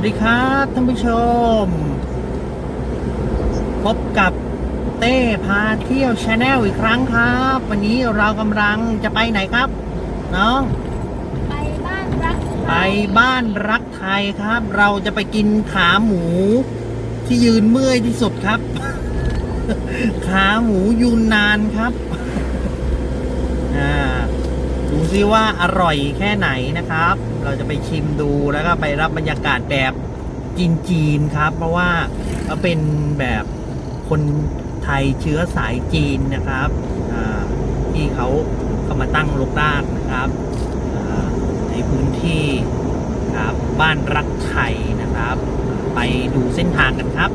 สวัสดีครับท่านผู้ชม พบกับเต้พาเที่ยวชาแนลอีกครั้งครับ วันนี้เรากำลังจะไปไหนครับ น้อง ไปบ้านรักไปบ้านรักไทยครับ เราจะไปกินขาหมู ที่ยืนเมื่อยที่สุดครับ ขาหมูยูนนานครับอ่าดูซิว่าอร่อยแค่ไหนนะครับ เราจะไปชิมดูแล้วก็ไปรับบรรยากาศแบบจีนๆครับ เพราะว่าเป็นแบบคนไทยเชื้อสายจีนนะครับที่เขาเข้ามาตั้งรกรากนะครับในพื้นที่ครับบ้านรักไทยนะครับ ไปดูเส้นทางกันครับ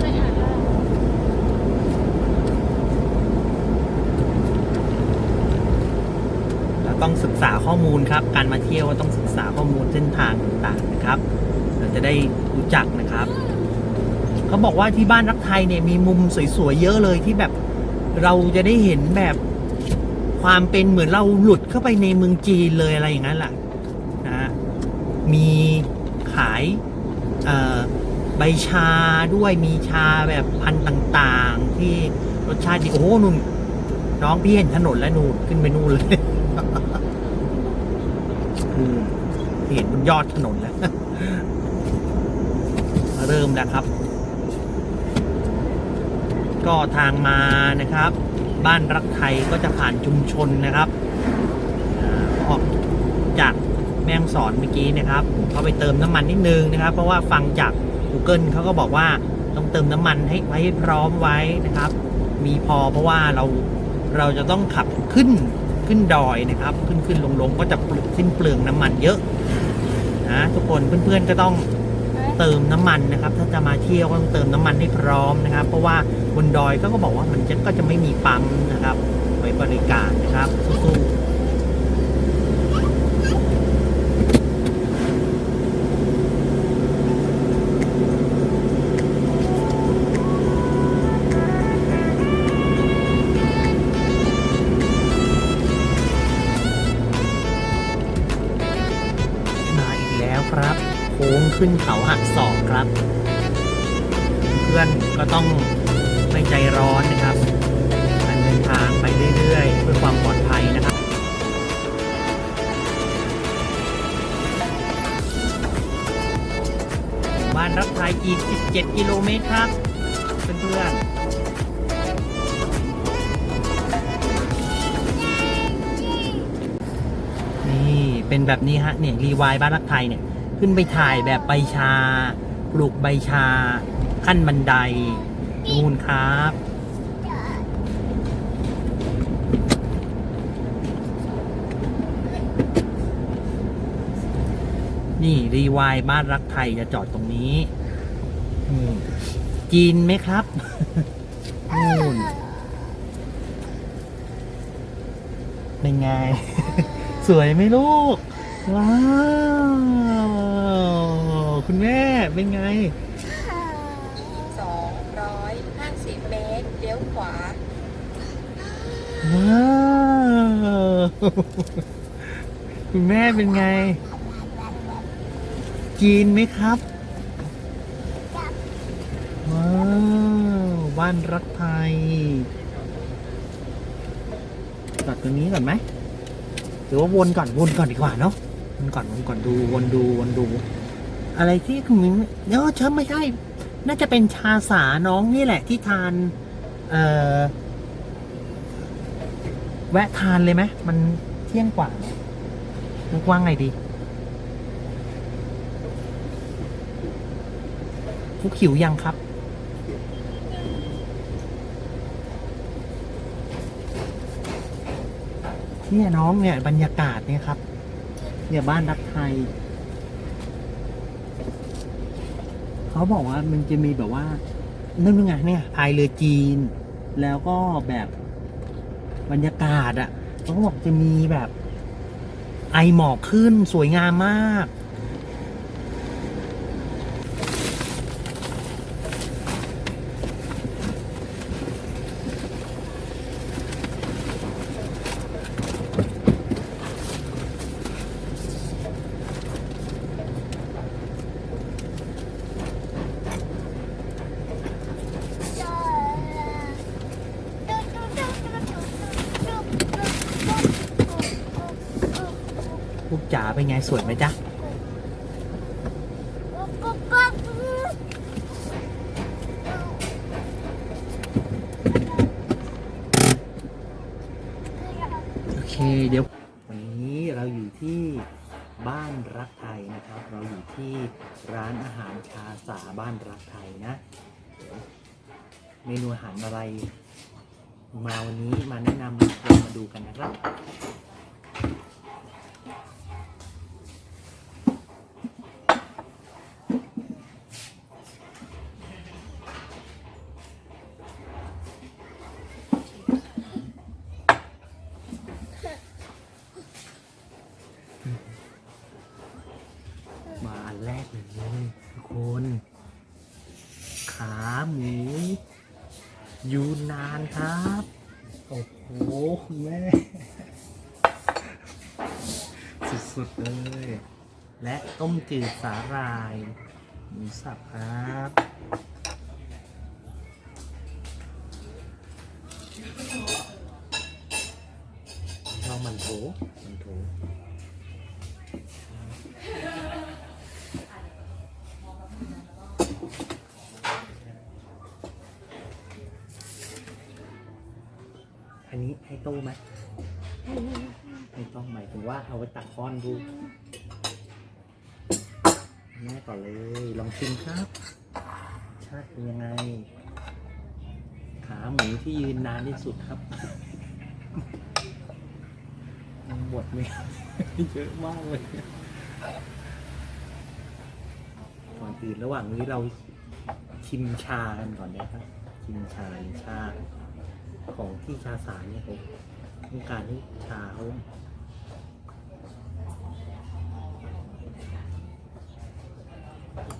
ไปหาเรา เราต้องศึกษาข้อมูลครับ การมาเที่ ยวก็ต้องศึกษาข้อมูลเส้นทางต่างๆนะครับ เราจะได้รู้จักนะครับ เขาบอกว่าที่บ้านรักไทยเนี่ยมีมุมสวยๆเยอะเลยที่แบบเราจะได้เห็นแบบความเป็นเหมือนเราหลุดเข้าไปในเมืองจีนเลยอะไรอย่างนั้นแหละนะมีขายใบชาด้วยมีชาแบบพันธุ์ต่าง ๆ ที่รสชาติดีโอ้โหนุ่นน้องพี่เห็นถนนแล้วนูนขึ้นไปนู่นเลย เห็นบนยอดถนนแล้ว เริ่มแล้วครับ ก็ทางมานะครับ บ้านรักไทยก็จะผ่านชุมชนนะครับออกจากแม่งสอนเมื่อกี้นะครับเขาไปเติมน้ำมันนิดนึงนะครับ เพราะว่าฟังจาก Google เขาก็บอกว่าต้องเติมน้ำมันให้ไว้พร้อมไว้นะครับ มีพอเพราะว่าเราเราจะต้องขับขึ้น ขึ้นดอยนะครับ ขึ้นขึ้นลงลงก็จะสิ้นเปลืองน้ำมันเยอะนะทุกคนเพื่อนๆก็ต้องเติมน้ำมันนะครับ ถ้าจะมาเที่ยวก็ต้องเติมน้ำมันให้พร้อมนะครับ เพราะว่าบนดอยก็ก็บอกว่ามันจะก็จะไม่มีปั๊มนะครับไว้บริการนะครับสู้ๆ แล้วครับ โค้งขึ้นเขาหักศอกครับ เพื่อนก็ต้องไม่ใจร้อนนะครับการเดินทางไปเรื่อยๆ เพื่อความปลอดภัยนะครับบ้านรักไทยอีก 17 กิโลเมตรครับ เพื่อนๆนี่เป็นแบบนี้ฮะเนี่ยรีวายบ้านรักไทยเนี่ย ขึ้นไปถ่ายแบบใบชา ปลูกใบชา ขั้นบันได นู่นครับ นี่รีวายบ้านรักไทยจะจอดตรงนี้จีนไหมครับนู่นเป็นไง สวยไหมลูก ว้าว คุณแม่เป็นไง 250 เมตร เลี้ยวขวา ว้าว คุณแม่เป็นไง จีนไหมครับ ว้าวบ้านรักไทยจอดตรงนี้ก่อนไหมหรือว่าวนก่อนวนก่อนดีกว่าเนาะวนก่อนวนก่อนดูวนดูวนดู อะไรที่คุณมิ้นเนาะเชิญไม่ใช่ น่าจะเป็นชาสาน้องนี่แหละที่ทาน เอ่อ แวะทานเลยไหมมันเที่ยงกว่านึกว่าไงดีทุกหิวยังครับ เนี่ยน้องเนี่ยบรรยากาศเนี่ยครับ เนี่ยบ้านรักไทย เขาบอกว่ามันจะมีแบบว่านั่นไงเนี่ยพายเรือจีน แล้วก็แบบบรรยากาศอะ่ะเขาบอกจะมีแบบไอหมอกขึ้นสวยงามมาก พวกจ๋าเป็นไง สวยไหมจ๊ะโอเคเดี๋ยว วันนี้เราอยู่ที่บ้านรักไทยนะครับ เราอยู่ที่ร้านอาหารชาสาบ้านรักไทยนะเมนูอาหารอะไร มาวันนี้มาแนะนำเรามาดูกันนะครับ มาอันแรกเลยทุกคน ขาหมูยูนาน ครับ โอ้โหคุณแม่ สุดๆเลย และต้มจืดสาหร่ายหมูสับครับ อันนี้ให้ตู้ไหมไม่ต้องหมายถึงว่าเอาไว้ตักก้อนดูแม่ก่อนเลยลองชิมครับ ชาติเป็นยังไง ขาหมูที่ยืนนานที่สุดครับหมดไหมเยอะมากเลยก่อนอื่นระหว่างนี้เราชิมชากันก่อนนะครับ ชิมชาชา ของที่ชาสารเนี่ยผมต้องการให้ชาเขา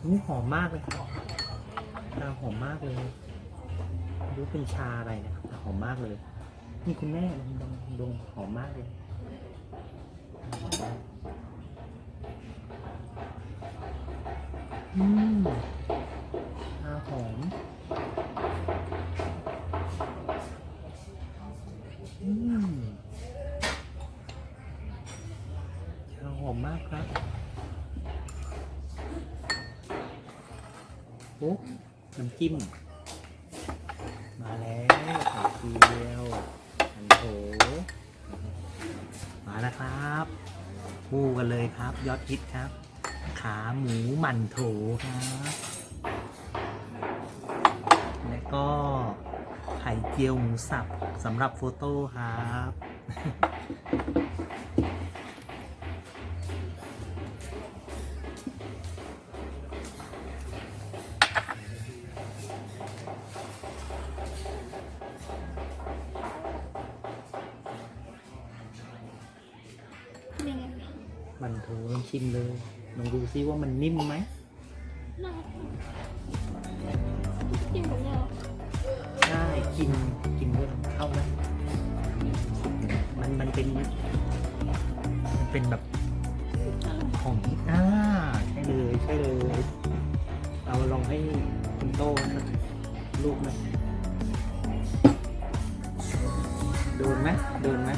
นี่หอมมากเลยครับชาหอมมากเลยไม่รู้เป็นชาอะไรนะครับแต่หอมมากเลย นี่คุณแม่ลองลองลองหอมมากเลยอืมชาหอม อืมชาหอมมากครับโอ้น้ำ จิ้ม มาแล้วไข่เจียวอันโถมาแล้วครับคู่กันเลยครับ ยอดฮิตครับ ขาหมูหมันโถครับ และก็ไข่เจียวหมูสับสำหรับโฟโต้ครับ ว่ามันนิ่มไหมน่ากินหมดแล้วใช่กินกินด้วยเข้าไหมมันมันเป็นมันเป็นแบบของอ่าใช่เลยใช่เลยเอาลองให้คุณโต้สักลูกไหมโดนไหมโดนไหม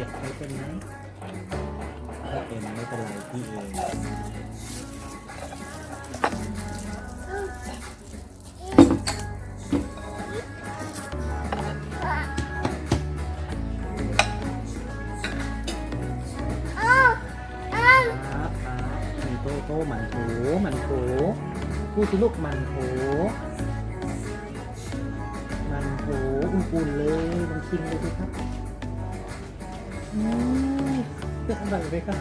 กียบใช้เป็นไหมถ้าเป็นไม่เป็นไรพี่เองครับครับมีโตโต้หมันโถมันโถพูดสิลูกมันโถมันโถอุ่นๆเลยลองชิมดูสิครับ อืมจะอร่อยไหมครับ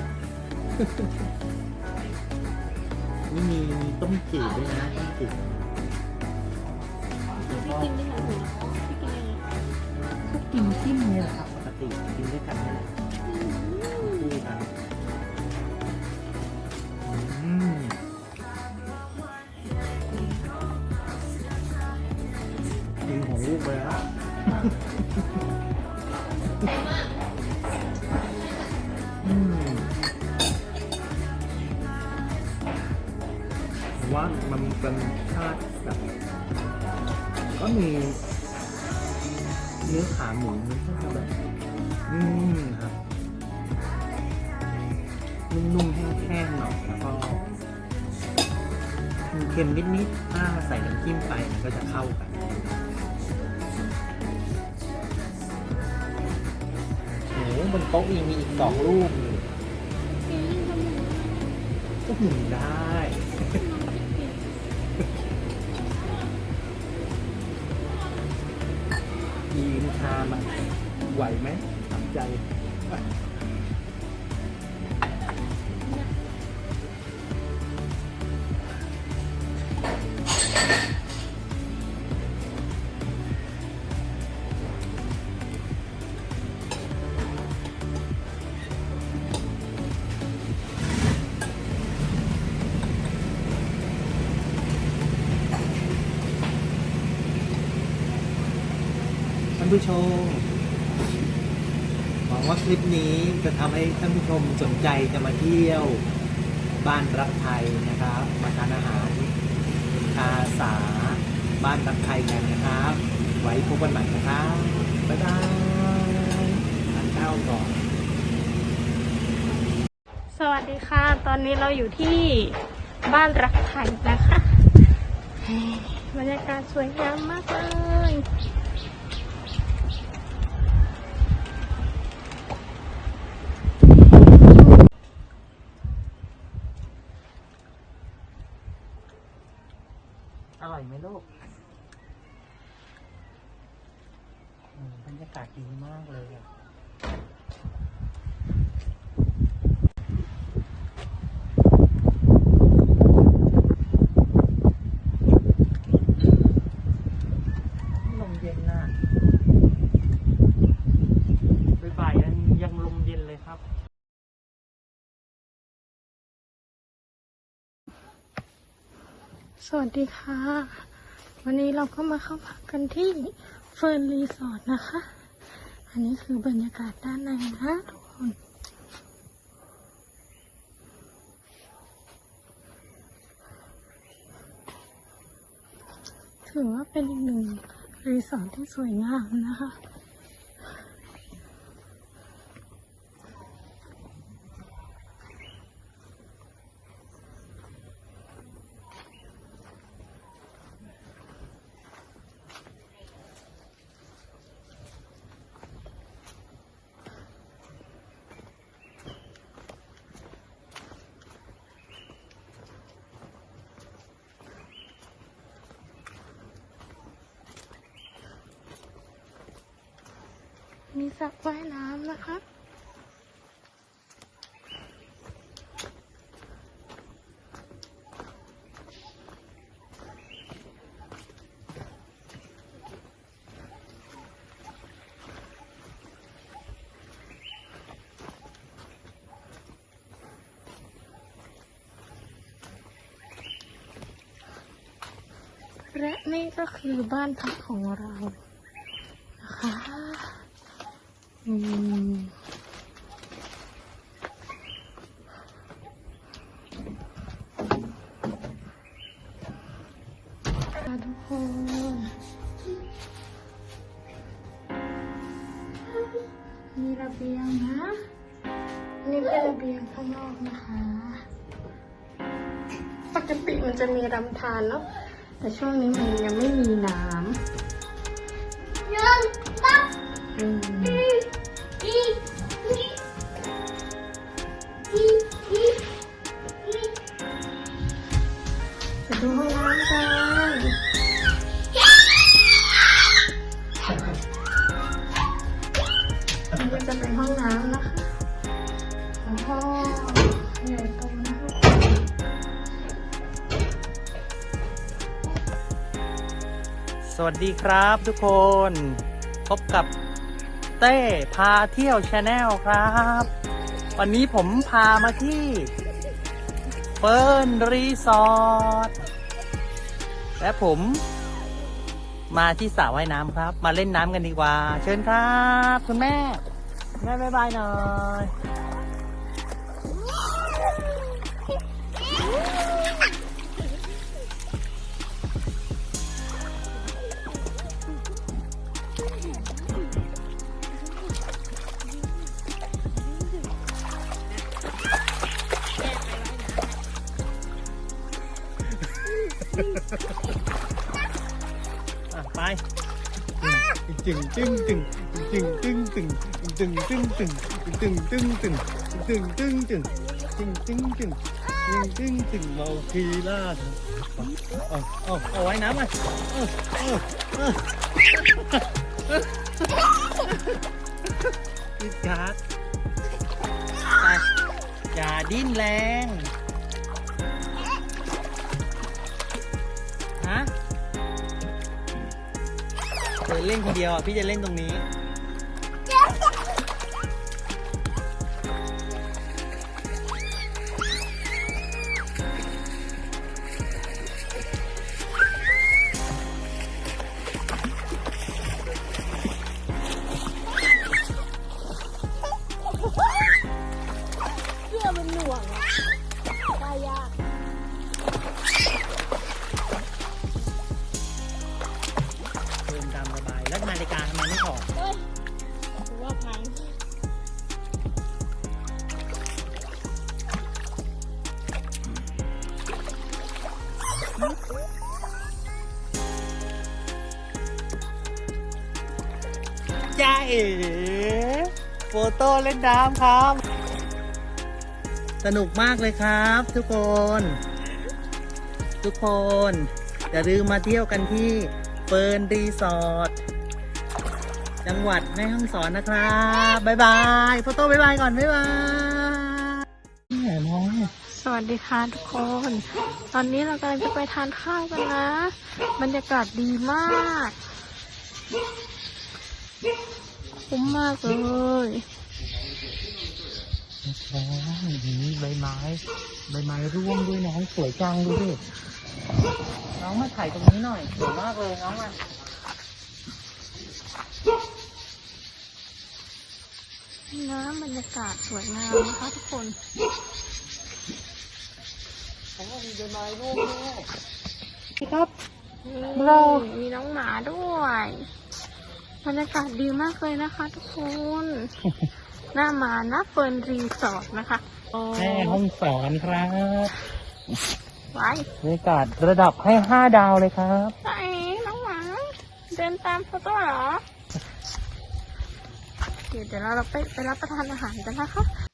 นี่มีมีต้มจืดด้วยนะต้มจืดพี่กินได้ไหมหนูพี่กินได้ไหมก็กินจิ้มเนี่ยแหละครับปกติกินด้วยกันนี่แหละอืมคู่กันอืมกินของลูกไปแล้ว ว่ามันเป็นชาติแบบก็มีเนื้อขาหมูมันก็จะแบบอืมครับนุ่มๆแห้งๆหน่อยแล้วก็เค็มนิดๆถ้าใส่น้ำจิ้มไปมันก็จะเข้ากันโอ้โหบนโต๊ะยังมีอีกสองลูกก็หมุนได้ ยีนชามันไหวไหมทำใจ ชมหวังว่าคลิปนี้จะทำให้ท่านผู้ชมสนใจจะมาเที่ยวบ้านรักไทยนะครับมาทานอาหารอาสาบ้านรักไทยกันนะครับ ไว้พบกันใหม่นะครับ บ๊ายบายทานข้าวก่อน สวัสดีค่ะ ตอนนี้เราอยู่ที่บ้านรักไทยนะคะ บรรยากาศสวยงามมากเลย อร่อยไหมลูกอืมบรรยากาศ ดีมากเลยอะลมเย็นน่ะบ่ายๆยังยังลมเย็นเลยครับ สวัสดีค่ะ วันนี้เราก็มาเข้าพักกันที่เฟิร์นรีสอร์ทนะคะ อันนี้คือบรรยากาศด้านในนะทุกคนถือว่าเป็นอีกหนึ่งรีสอร์ทที่สวยงามนะคะ มีสระว่ายน้ำนะคะ และนี่ก็คือบ้านพักของเรานะคะ อืมค่ะ ทุกคนมีระเบียงนะนี่เป็นระเบียงข้างนอกนะคะปกติมันจะมีลำธารเนาะแต่ช่วงนี้มันยังไม่มีน้ำยังปั๊บ จะดูห้ล้ากันนี่จะเป็นห้องน้ำนะคะสวัสดีครับทุกคน พบกับ เต้พาเที่ยวชาแนลครับ วันนี้ผมพามาที่เฟิร์นรีสอร์ทและผมมาที่สระว่ายน้ำครับ มาเล่นน้ำกันดีกว่า เชิญครับ คุณแม่ แม่บายบายหน่อย จึงจึงจึงจึงจึงจึงจึงจึงจึงจึงจึงจึงจึงจึงจึงจึงจึงเมาคีล่าเอาเอาเอาไว้น้ำมาเอาเอาเอาพิการ์ดอย่าดิ้นแรงฮะเธอเล่นคนเดียวอะพี่จะเล่นตรงนี้ เล่นน้ำครับ สนุกมากเลยครับ ทุกคน ทุกคนอย่าลืมมาเที่ยวกันที่เฟิร์นรีสอร์ทจังหวัดแม่ฮ่องสอนนะครับบ๊ายบายโฟโต้บ๊ายบายก่อนบ๊ายบายแหมน้องสวัสดีค่ะทุกคน ตอนนี้เรากำลังจะไปทานข้าวกันนะ บรรยากาศดีมาก คุ้มมากเลย น้องนี่ใบไม้ใบไม้ร่วงด้วยน้องสวยจังดูดิน้องมาถ่ายตรงนี้หน่อยสวยมากเลยน้องมาน้ำบรรยากาศสวยงามนะคะทุกคนผมว่ามีใบไม้ร่วงด้วยครับเรามีน้องหมาด้วย บรรยากาศดีมากเลยนะคะทุกคน หน้ามานะเฟิร์นรีสอร์ทนะคะแม่ห้องสอนครับไว้บรรยากาศระดับให้ห้าดาวเลยครับไหนน้องหมาเดินตามโฟโต้เหรอ เดี๋ยวเดี๋ยวเราไปไปรับประทานอาหารกันนะคะ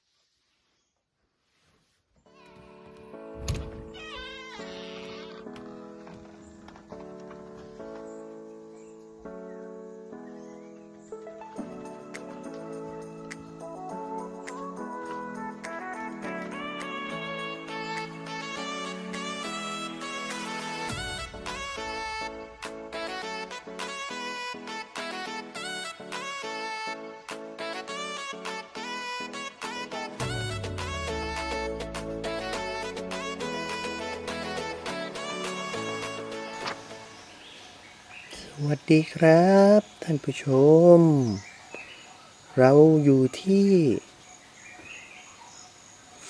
วัสดีครับ ท่านผู้ชม เราอยู่ที่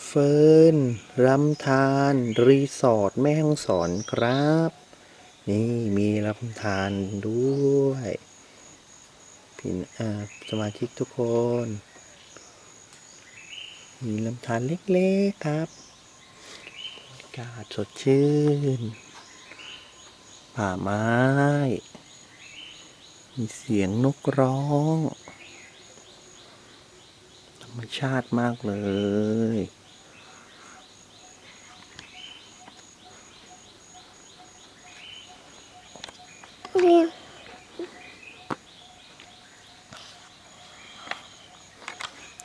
เฟิร์นรำทาน รีสอร์ทแม่ฮ่องสอนครับ นี่มีรำทานด้วยพี่อ่าสมาชิกทุกคน มีลำธารเล็กๆครับบรรยากาศสดชื่น ป่าไม้ มีเสียงนกร้อง ธรรมชาติมากเลย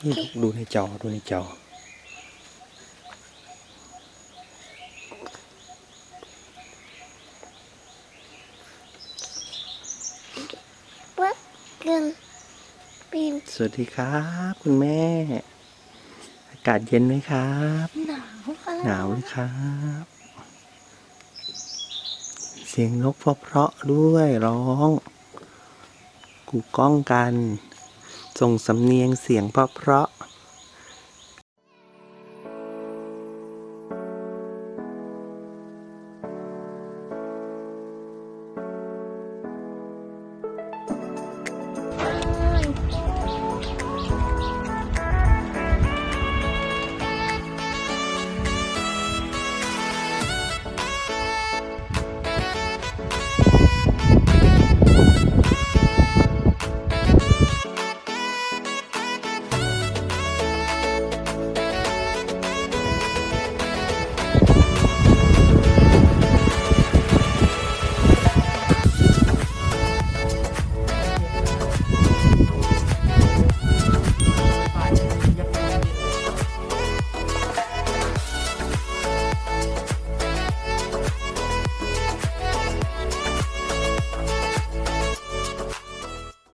นี่ดูในจอ ดูในจอ วัสดีครับ คุณแม่ อากาศเย็นไหมครับ หนาวค่ะหนาวเลยครับ เสียงนกเพราะๆด้วยร้อง กูก้องกัน ส่งสำเนียงเสียงเพราะๆ